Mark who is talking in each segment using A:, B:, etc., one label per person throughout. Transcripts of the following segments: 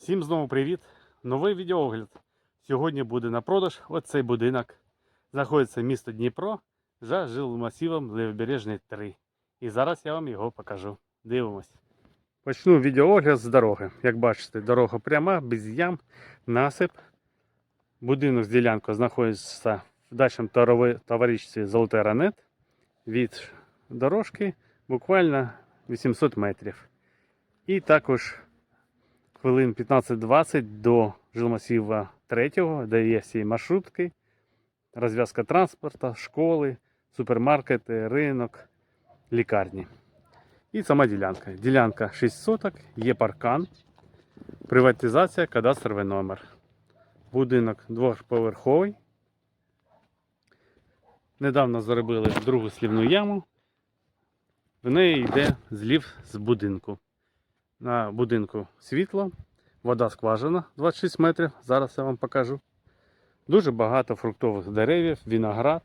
A: Всім знову привіт! Новий відеоогляд. Сьогодні буде на продаж оцей будинок. Знаходиться місто Дніпро за жилмасивом Левобережний 3. І зараз я вам його покажу. Дивимось. Почну відеоогляд з дороги. Як бачите, дорога пряма, без ям, насип. Будинок з ділянкою знаходиться в дачному товаристві Золотий Ранет. Від дорожки буквально 800 метрів. І також хвилин 15-20 до жилмасива 3, де є всі маршрутки, розв'язка транспорту, школи, супермаркети, ринок, лікарні. І сама ділянка. Ділянка 6 соток, є паркан, приватизація, кадастровий номер. Будинок двохповерховий. Недавно зробили другу слівну яму. В неї йде злів з будинку. На будинку світло, вода скважина 26 метрів. Зараз я вам покажу. Дуже багато фруктових деревів, виноград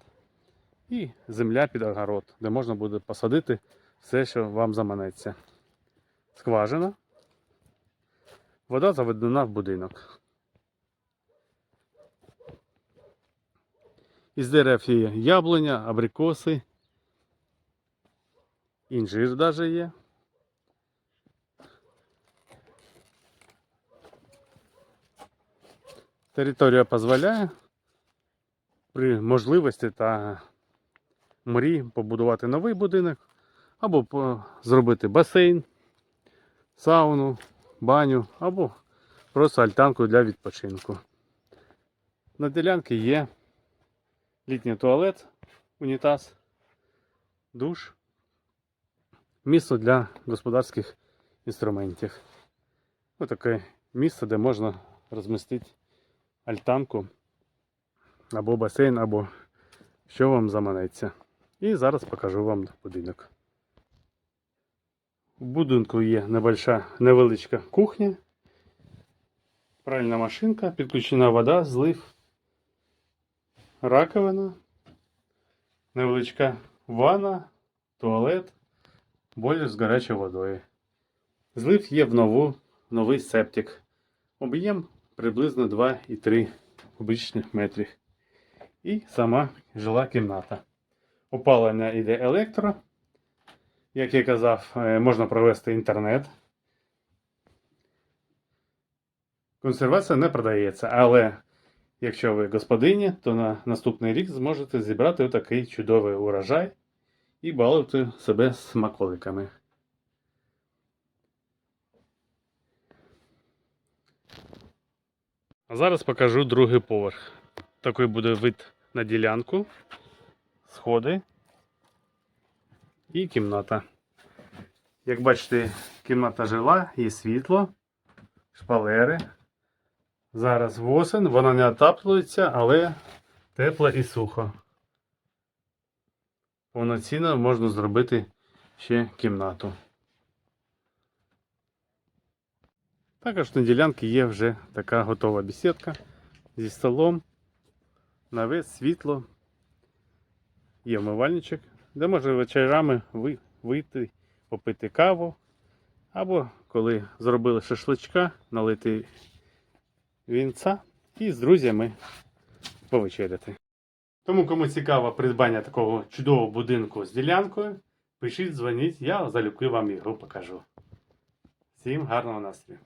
A: і земля під огород, де можна буде посадити все, що вам заманеться. Скважина. Вода заведена в будинок. Із дерев є яблуня, абрикоси, інжир навіть є. Територія дозволяє при можливості та мрії побудувати новий будинок або зробити басейн, сауну, баню або просто альтанку для відпочинку. На ділянці є літній туалет, унітаз, душ, місце для господарських інструментів. Ось таке місце, де можна розмістити альтанку або басейн, або що вам заманеться. І зараз покажу вам будинок. В будинку є небольша, невеличка кухня, пральна машинка, підключена вода, злив, раковина, невеличка ванна, туалет, бойлер з гарячою водою. Злив є в нову, новий септик. Об'єм приблизно 2,3 кубічних метрів. І сама жила кімната. Опалення йде електро. Як я казав, е, можна провести інтернет. Консервація не продається, але якщо ви господині, то на наступний рік зможете зібрати отакий чудовий урожай і балувати себе смаколиками. А зараз покажу другий поверх. Такий буде вид на ділянку, сходи і кімната. Як бачите, кімната жила, є світло, шпалери. Зараз восен, вона не отаплюється, але тепло і сухо. Повноцінно можна зробити ще кімнату. Також на ділянці є вже така готова бесідка зі столом, навес, світло, є вмивальничок, де можна вечорами вийти, попити каву, або коли зробили шашличка, налити вінця і з друзями повечеряти. Тому, кому цікаво придбання такого чудового будинку з ділянкою, пишіть, дзвоніть, я залюбки вам його покажу. Всім гарного настрою!